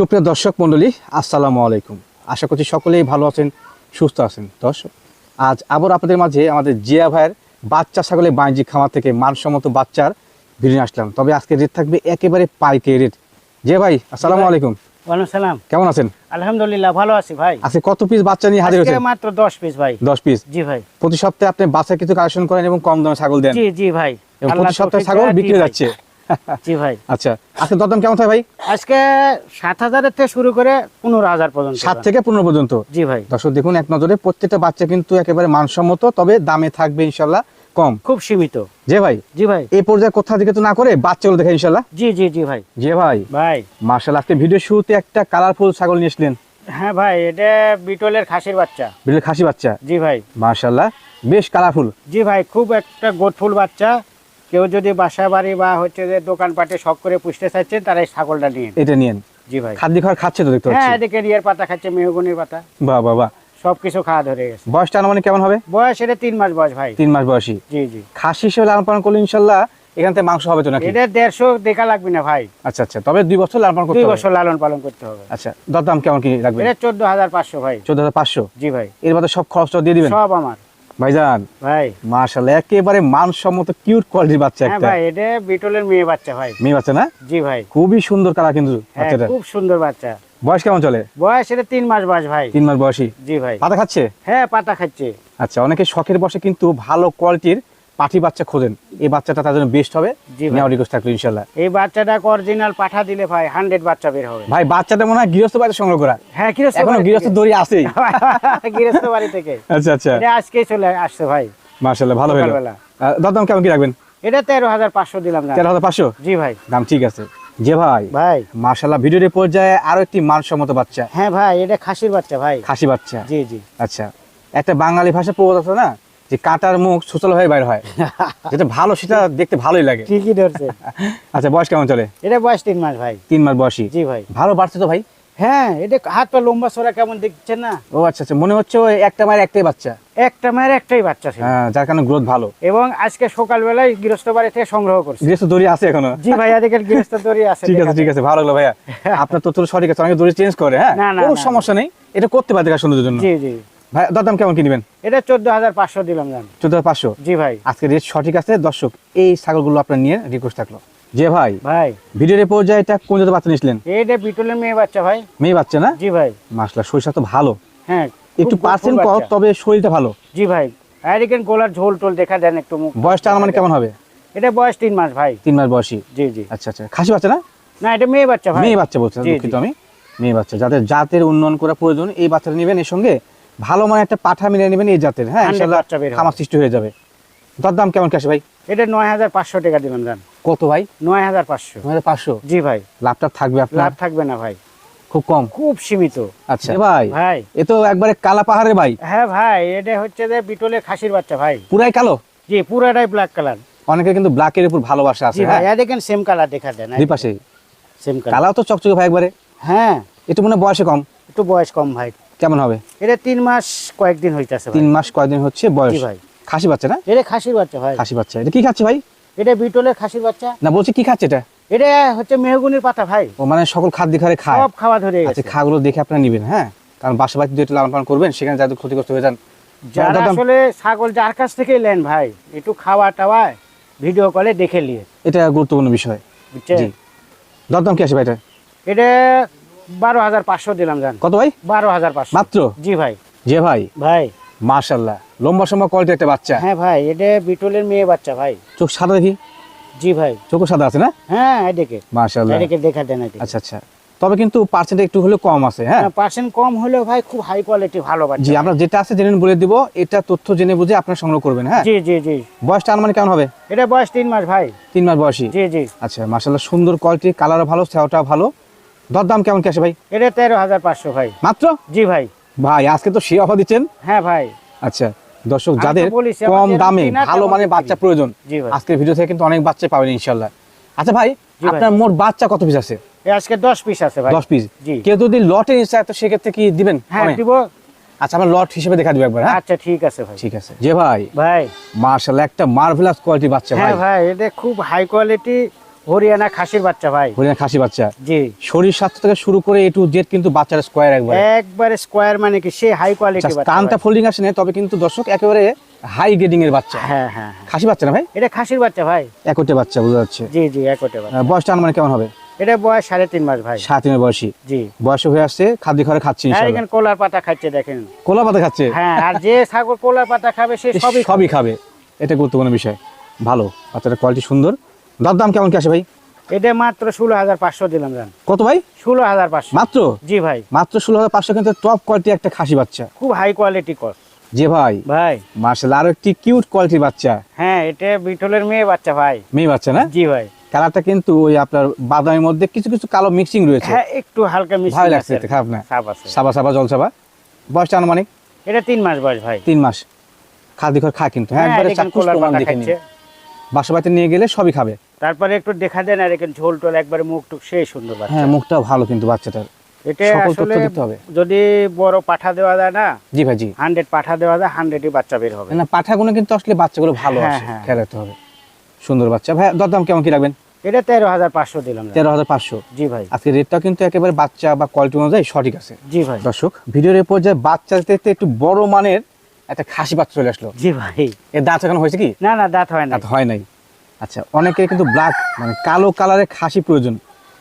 সুপ্রিয় দর্শক মণ্ডলী আসসালামু আলাইকুম। আশা করছি সকলেই ভালো আছেন সুস্থ আছেন। দর্শক আজ আবার আপনাদের মাঝে আমাদের জিয়া ভাইয়ের বাচ্চা ছাগলের বাণিজ্যিক খামার থেকে মানসম্মত বাচ্চার ভিডিও আসলাম। তবে আজকে রেট থাকবে একেবারে পাইকে রেট জিয়া ভাই আসসালামু আলাইকুম। সালাম। কেমন আছেন? আলহামদুলিল্লাহ ভালো আছি ভাই। আজকে কত পিস বাচ্চা নিয়ে হাজির মাত্র দশ পিস ভাই। দশ পিস জি ভাই। প্রতি সপ্তাহে আপনি বাচ্চা কিছু কালেকশন করেন এবং কম দামে ছাগল দেন। জি জি ভাই। প্রতি সপ্তাহে ছাগল বিক্রি যাচ্ছে। জি ভাই। আচ্ছা আজকে দরদাম কেমন থাকে ভাই? আজকে সাত হাজারের থেকে শুরু করে পনেরো হাজার পর্যন্ত। সাত থেকে পনেরো পর্যন্ত? জি ভাই। দর্শক দেখুন এক নজরে প্রত্যেকটা বাচ্চা কিন্তু একেবারে মানসম্মত তবে দামে থাকবে ইনশাল্লাহ কম। খুব সীমিত। যে ভাই? জি ভাই। এই পর্যায়ে কোথা থেকে তো না করে বাচ্চাগুলো দেখে ইনশাল্লাহ। জি জি জি ভাই। যে ভাই। ভাই। মার্শাল আজকে ভিডিও শুরুতে একটা কালারফুল ছাগল নিয়ে এসলেন। হ্যাঁ ভাই এটা বিটলের খাসির বাচ্চা। ভিডিও খাসি বাচ্চা। জি ভাই। মার্শাল্লাহ বেশ কালারফুল জি ভাই খুব একটা গোটফুল বাচ্চা। কেউ যদি বাসা বাড়ি বা হচ্ছে যে দোকানপাটে শখ করে পুষতে চাচ্ছেন তারা এই ছাগলটা নিয়ে এটা নিয়েন? জি ভাই। খাদ্য খাওয়ার খাচ্ছে তো দেখতে হ্যাঁ এদিকে রিয়ার পাতা খাচ্ছে মেহগুনির পাতা। বাহ বাহ বাহ। সব কিছু খাওয়া ধরে গেছে। বয়সটা আনুমানিক কেমন হবে? বয়স এটা তিন মাস বয়স ভাই। তিন মাস বয়সী। জি জি। খাসি হিসেবে লালন পালন করলে ইনশাল্লাহ এখান থেকে মাংস হবে তো নাকি? এটা দেড়শো দেখা লাগবে না ভাই। আচ্ছা আচ্ছা। তবে দুই বছর লালন পালন করতে দুই বছর লালন পালন করতে হবে। আচ্ছা দর দাম কেমন কি লাগবে? এটা চোদ্দ হাজার পাঁচশো ভাই। চোদ্দ হাজার পাঁচশো? জি ভাই। এর মধ্যে সব খরচটা দিয়ে দিবেন? সব আমার। ভাইজান ভাই। মাশাআল্লাহ একেবারে মানসম্মত কিউট কোয়ালিটির বাচ্চা হ্যাঁ একটা। ভাই এটা বিটলের মেয়ে বাচ্চা ভাই। মেয়ে বাচ্চা না? জি ভাই। খুবই সুন্দর কালার কিন্তু হ্যাঁ বাচ্চাটা। খুব সুন্দর বাচ্চা। বয়স কেমন চলে? বয়স এটা তিন মাস বয়স ভাই। তিন মাস বয়সী? জি ভাই। পাতা খাচ্ছে? হ্যাঁ পাতা খাচ্ছে। আচ্ছা অনেকে শখের বসে কিন্তু ভালো কোয়ালিটির পাঠি বাচ্চা খোঁজেন। এই বাচ্চাটা তার জন্য বেস্ট হবে। জি রিকোয়েস্ট থাকল ইনশাল্লাহ। এই বাচ্চাটা অরিজিনাল পাঠা দিলে ভাই হান্ড্রেড বাচ্চা বের হবে। ভাই বাচ্চাটা মনে হয় গৃহস্থ বাড়িতে সংগ্রহ করা। হ্যাঁ গৃহস্থ এখনও গৃহস্থ দড়ি আছেই। গৃহস্থ বাড়ি থেকে। আচ্ছা আচ্ছা। এটা আজকেই চলে আসছে ভাই। মার্শাল্লাহ ভালো হলো। দরদাম কেমন কি রাখবেন? এটা তেরো হাজার পাঁচশো দিলাম তেরো হাজার পাঁচশো? জি ভাই। দাম ঠিক আছে। যে ভাই ভাই। মার্শাল্লাহ ভিডিওর পর্যায়ে আরও একটি মানসম্মত বাচ্চা। হ্যাঁ ভাই এটা খাসির বাচ্চা ভাই। খাসি বাচ্চা। জি জি। আচ্ছা। একটা বাঙালি ভাষা প্রবাদ আছে না? যে কাটার মুখ সুচল হয়ে বাইর হয়। যেটা ভালো সেটা দেখতে ভালোই লাগে। ঠিকই ধরছে। আচ্ছা বয়স কেমন চলে? এটা বয়স তিন মাস ভাই। তিন মাস বয়সী? জি ভাই। ভালো বাড়ছে তো ভাই? হ্যাঁ এটা হাত পা লম্বা সরা কেমন দেখছেন না? ও আচ্ছা আচ্ছা মনে হচ্ছে একটা মায়ের একটাই বাচ্চা। একটা মায়ের একটাই বাচ্চা ছিল। হ্যাঁ যার কারণে গ্রোথ ভালো। এবং আজকে সকালবেলায় গৃহস্থ বাড়ি থেকে সংগ্রহ করছি। গৃহস্থ দড়ি আছে এখনও? জি ভাই এদিকে গৃহস্থ দড়ি আছে ঠিক আছে ঠিক আছে ভালো লাগল ভাইয়া। আপনার তথ্য সঠিক আছে অনেকে দড়ি চেঞ্জ করে হ্যাঁ? কোনো সমস্যা নেই। এটা করতে পারে দেখা সৌন্দর্যের জন্য। জি জি। ভাই দরদাম কেমন কিনবেন এটা চোদ্দ হাজার পাঁচশো দিলাম জান। চোদ্দ হাজার পাঁচশো? জি ভাই। আজকে রেট সঠিক আছে? দর্শক এই ছাগলগুলো আপনার নিয়ে রিকোয়েস্ট থাকল। যে ভাই ভাই। ভিডিওর পর্যায়ে এটা কোন জাতের বাচ্চা নিয়েছিলেন? এটা বিটলের মেয়ে বাচ্চা ভাই। মেয়ে বাচ্চা না? জি ভাই। মাসলা সরিষা তো ভালো। হ্যাঁ একটু পার্সেন্ট কম তবে শরীরটা ভালো। জি ভাই। গোলার ঝোল টোল দেখা দেন একটু মুখ। বয়সটা মানে কেমন হবে? এটা বয়স তিন মাস ভাই। তিন মাস বয়সী? জি জি। আচ্ছা আচ্ছা। খাসি বাচ্চা না? না এটা মেয়ে বাচ্চা ভাই। মেয়ে বাচ্চা বলছে দুঃখিত আমি। মেয়ে বাচ্চা। যাদের জাতের উন্নয়ন করা প্রয়োজন এই বাচ্চাটা নেবেন এর সঙ্গে ভালো মানে একটা পাঠা মিলিয়ে নেবেন এই জাতের হ্যাঁ ইনশাআল্লাহ। খামার সৃষ্টি হয়ে যাবে। তার দাম কেমন কাছে ভাই? এটা নয় হাজার পাঁচশো টাকা দিলাম জান। কত ভাই? নয় হাজার পাঁচশো। নয় পাঁচশো? জি ভাই। লাভটা থাকবে আপনার? লাভ থাকবে না ভাই। খুব কম? খুব সীমিত। আচ্ছা ভাই ভাই। এ তো একবারে কালা পাহাড়ের ভাই। হ্যাঁ ভাই এটা হচ্ছে যে বিটলে খাসির বাচ্চা ভাই। পুরাই কালো? জি পুরাটাই ব্ল্যাক কালার অনেকে কিন্তু ব্ল্যাকের উপর ভালোবাসা আছে জি ভাই হ্যাঁ? দেখেন সেম কালার দেখা দেন দুই পাশে সেম কালার কালাও তো চকচকে ভাই একবারে? হ্যাঁ। একটু মনে বয়সে কম। একটু বয়স কম ভাই। কেমন হবে এটা তিন মাস কয়েকদিন হইতাছে তিন মাস কয়েকদিন হচ্ছে বয়স ভাই খাসি বাচ্চা না এটা খাসির বাচ্চা ভাই খাসি বাচ্চা এটা কি খাচ্ছে ভাই এটা বিটলের খাসির বাচ্চা না বলছি কি খাচ্ছে এটা এটা হচ্ছে মেহগুনির পাতা ভাই ও মানে সকল খাদ্য ঘরে খায় সব খাওয়া ধরে আচ্ছা খাগুলো দেখে আপনারা নেবেন হ্যাঁ কারণ বাসা বাড়িতে যেটা লালন পালন করবেন সেখানে যাদের ক্ষতিগ্রস্ত হয়ে যান যারা আসলে ছাগল যার কাছ থেকে নেন ভাই একটু খাওয়া টাওয়া ভিডিও কলে দেখে নিয়ে এটা গুরুত্বপূর্ণ বিষয় বুঝছেন জি দরদাম কি আসে ভাই এটা এটা বারো হাজার পাঁচশো দিলাম জান। কত ভাই? বারো হাজার পাঁচশো। মাত্র? জি ভাই। যে ভাই? ভাই। মাশাল্লাহ লম্বা সময় কোয়ালিটি একটা বাচ্চা। হ্যাঁ ভাই এটা বিটলের মেয়ে বাচ্চা ভাই। চোখ সাদা দেখি? জি ভাই। চোখও সাদা আছে না? হ্যাঁ এদিকে মাশাল্লাহ এদিকে দেখা দেন আচ্ছা আচ্ছা। তবে কিন্তু পার্সেন্ট একটু কম আছে হ্যাঁ? পার্সেন্ট কম হলেও ভাই খুব হাই কোয়ালিটি ভালো বাচ্চা। জি আমরা যেটা আছে জেনে বলে দিব এটা তথ্য জেনে বুঝে আপনারা সংগ্রহ করবেন হ্যাঁ? জি জি জি। বয়সটা আনুমানিক কেমন হবে? এটা বয়স তিন মাস ভাই। তিন মাস বয়সী? জি জি। আচ্ছা মাশাল্লাহ সুন্দর কোয়ালিটি কালারও ভালো ভালো। দরদাম কেমন কি আসে ভাই? এটা তেরো হাজার পাঁচশো ভাই। মাত্র? জি ভাই। ভাই আজকে তো সে অফার দিচ্ছেন? হ্যাঁ ভাই। আচ্ছা দর্শক যাদের কম দামে ভালো মানে বাচ্চা প্রয়োজন আজকের ভিডিও থেকে কিন্তু অনেক বাচ্চা পাবেন ইনশাল্লাহ। আচ্ছা ভাই আপনার মোট বাচ্চা কত পিস আছে? আজকে দশ পিস আছে ভাই। দশ পিস কেউ যদি লটে নিচ্ছে তো সেক্ষেত্রে কি দিবেন? হ্যাঁ দিব। আচ্ছা আমার লট হিসেবে দেখা দিবে একবার হ্যাঁ? আচ্ছা ঠিক আছে ভাই। ঠিক আছে। যে ভাই ভাই। মার্শাল্লাহ একটা মার্ভেলাস কোয়ালিটি বাচ্চা ভাই হ্যাঁ ভাই। এটা খুব হাই কোয়ালিটি হরিয়ানা খাসির বাচ্চা ভাই। হরিয়ানা খাসি বাচ্চা। জি। শরীর স্বাস্থ্য থেকে শুরু করে জেড কিন্তু বাচ্চার স্কোয়ার একবার। একবারে স্কোয়ার মানে কি? সে হাই কোয়ালিটি বাচ্চা আচ্ছা, কানটা ফোল্ডিং আসে না তবে কিন্তু দর্শক একেবারে হাই গ্রেডিং এর বাচ্চা। হ্যাঁ হ্যাঁ হ্যাঁ। খাসি বাচ্চা না ভাই? এটা খাসির বাচ্চা ভাই। একটে বাচ্চা বোঝা যাচ্ছে। জি জি একটে বাচ্চা। বয়সটা আনুমানিক কেমন হবে? এটা বয়স সাড়ে তিন মাস ভাই। সাত দিনের বয়সী। জি। বয়স হয়ে আসছে খাদ্য ঘরে খাচ্ছে আর এখানে কোলার পাতা খাচ্ছে দেখেন। কোলা পাতা খাচ্ছে? হ্যাঁ আর যে ছাগল কোলার পাতা খাবে সে সবই সবই খাবে। এটা গুরুত্বপূর্ণ বিষয়। ভালো বাচ্চাটার কোয়ালিটি সুন্দর। দর দাম কেমন কি আসে ভাই? এটা মাত্র ষোলো হাজার পাঁচশো দিলাম জান। কত ভাই? ষোলো হাজার পাঁচশো। মাত্র? জি ভাই। মাত্র ষোলো হাজার পাঁচশো কিন্তু টপ কোয়ালিটি একটা খাসি বাচ্চা। খুব হাই কোয়ালিটি কর যে ভাই। ভাই। মার্শাল আরও একটি কিউট কোয়ালিটির বাচ্চা। হ্যাঁ এটা বিটলের মেয়ে বাচ্চা ভাই। মেয়ে বাচ্চা না? জি ভাই। কালারটা কিন্তু ওই আপনার বাদামের মধ্যে কিছু কিছু কালো মিক্সিং রয়েছে। হ্যাঁ একটু হালকা মিষ্টি ভালো লাগছে খারাপ না? সাবা সাবা জল সাবা বয়সটা আনুমানিক? এটা তিন মাস বয়স ভাই। তিন মাস। খাদি ঘর খা কিন্তু। হ্যাঁ হ্যাঁ, একবারে চাক্ষুষ প্রমাণ দেখে নিন। খাচ্ছে। বাসা বাড়িতে নিয়ে গেলে সবই খাবে। তারপরে একটু দেখা দেন আর এখানে ঝোল টোল একবারে মুখ টুক সেই সুন্দর হ্যাঁ মুখটা ভালো কিন্তু বাচ্চাটার। এটা আসলে যদি বড় পাঠা দেওয়া যায় না জি ভাই জি। হান্ড্রেড পাঠা দেওয়া যায় হান্ড্রেডই বাচ্চা বের হবে। না পাঠাগুলো কিন্তু আসলে বাচ্চাগুলো ভালো হ্যাঁ, হ্যাঁ। খেয়াল রাখতে হবে। সুন্দর বাচ্চা। ভাই দরদাম কেমন কি রাখবেন? এটা তেরো হাজার পাঁচশো দিলাম তেরো হাজার পাঁচশো? জি ভাই। আজকে রেটটা কিন্তু একেবারে বাচ্চা বা কোয়ালিটি অনুযায়ী সঠিক আছে। জি ভাই। দর্শক ভিডিওর এরপর যে বাচ্চা দেখতে একটু বড় মানের একটা খাসি বাচ্চা চলে আসলো। জি ভাই। এর দাঁত এখন হয়েছে কি? না না দাঁত হয় না দাঁত হয় নাই। আচ্ছা অনেকে কিন্তু ব্ল্যাক মানে কালো কালারের খাসি প্রয়োজন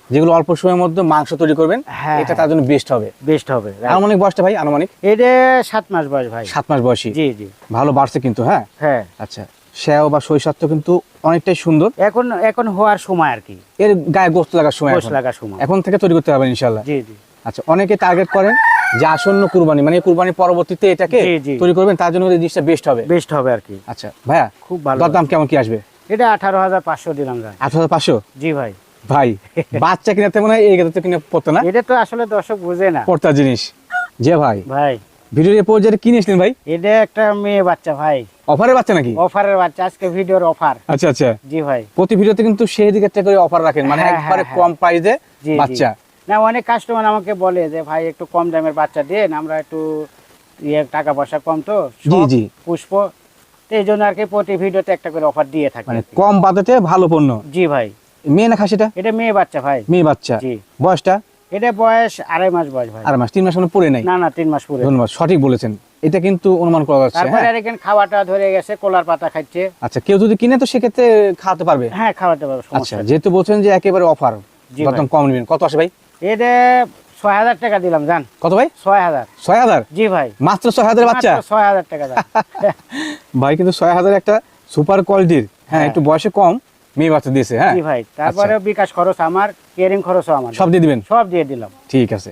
যেগুলো অল্প সময়ের মধ্যে মাংস তৈরি করবেন হ্যাঁ, এটা হ্যাঁ। তার জন্য বেস্ট হবে। বেস্ট হবে আনুমানিক বয়সটা ভাই আনুমানিক? এটা সাত মাস বয়স ভাই। সাত মাস বয়সী? জি জি। ভালো বাড়ছে কিন্তু হ্যাঁ? হ্যাঁ। আচ্ছা শ্যাও বা শৈশাত্য কিন্তু অনেকটাই সুন্দর। এখন এখন হওয়ার সময় আর কি। এর গায়ে গোস্ত লাগার সময় এখন। লাগার সময়। এখন থেকে তৈরি করতে হবে ইনশাল্লাহ জি জি। আচ্ছা অনেকে টার্গেট করেন যে আসন্ন কুরবানি মানে কুরবানির পরবর্তীতে এটাকে। তৈরি করবেন তার জন্য এই জিনিসটা বেস্ট হবে। বেস্ট হবে আর কি। আচ্ছা ভাইয়া খুব ভালো। দাম কেমন কি আসবে? এটা আঠারো হাজার পাঁচশো দিলাম আট হাজার পাঁচশো? জি ভাই। ভাই বাচ্চা কিনাতে মনে হয় এই গেতে কিনে পড়তো না? এটা তো আসলে দর্শক বুঝে না। পড়তা জিনিস। যে ভাই ভাই। ভিডিওর এ পর্যায়ে কিনেছিলেন ভাই? এটা একটা মেয়ে বাচ্চা ভাই। অফারের বাচ্চা নাকি? অফারের বাচ্চা আজকে ভিডিওর অফার। আচ্ছা আচ্ছা। জি ভাই। প্রতি ভিডিওতে কিন্তু সেই দিকে একটা করে অফার রাখেন মানে হ্যাঁ, একবারে হ্যাঁ, কম প্রাইসে জি, জি। বাচ্চা। না অনেক কাস্টমার আমাকে বলে যে ভাই একটু কম দামের বাচ্চা দেন আমরা একটু ইয়ে টাকা পয়সা কম তো জি, জি। পুষ্প তো এই জন্য আর কি প্রতি ভিডিওতে একটা করে অফার দিয়ে থাকি। মানে কম বাজেটে ভালো পণ্য? জি ভাই। মেয়ে না খাসিটা? এটা মেয়ে বাচ্চা ভাই। মেয়ে বাচ্চা। জি। বয়সটা? এটা বয়স আড়াই মাস বয়স ভাই। আর মাস তিন মাস কোনো পড়ে নাই? না না তিন মাস পুরো ধন্যবাদ সঠিক বলেছেন। এটা কিন্তু অনুমান করা যাচ্ছে তারপরে হ্যাঁ? আর এখানে খাওয়াটা ধরে গেছে কোলার পাতা খাচ্ছে। আচ্ছা কেউ যদি কিনে তো সেক্ষেত্রে খাওয়াতে পারবে? হ্যাঁ খাওয়াতে পারবে আচ্ছা যেহেতু বলছেন যে একেবারে অফার একদম কম নেবেন কত আসে ভাই? এটা ছয় হাজার টাকা দিলাম জান। কত ভাই? ছয় হাজার। ছয় হাজার? জি ভাই। মাত্র ছয় হাজার বাচ্চা? ছয় হাজার টাকা। ভাই কিন্তু ছয় হাজার একটা সুপার কোয়ালিটির হ্যাঁ হ্যাঁ। একটু বয়সে কম মেয়ে বাচ্চা দিয়েছে হ্যাঁ? জি ভাই তারপরে বিকাশ খরচ আমার কেয়ারিং খরচও আমার। সব দিয়ে দিবেন? সব দিয়ে দিলাম। ঠিক আছে।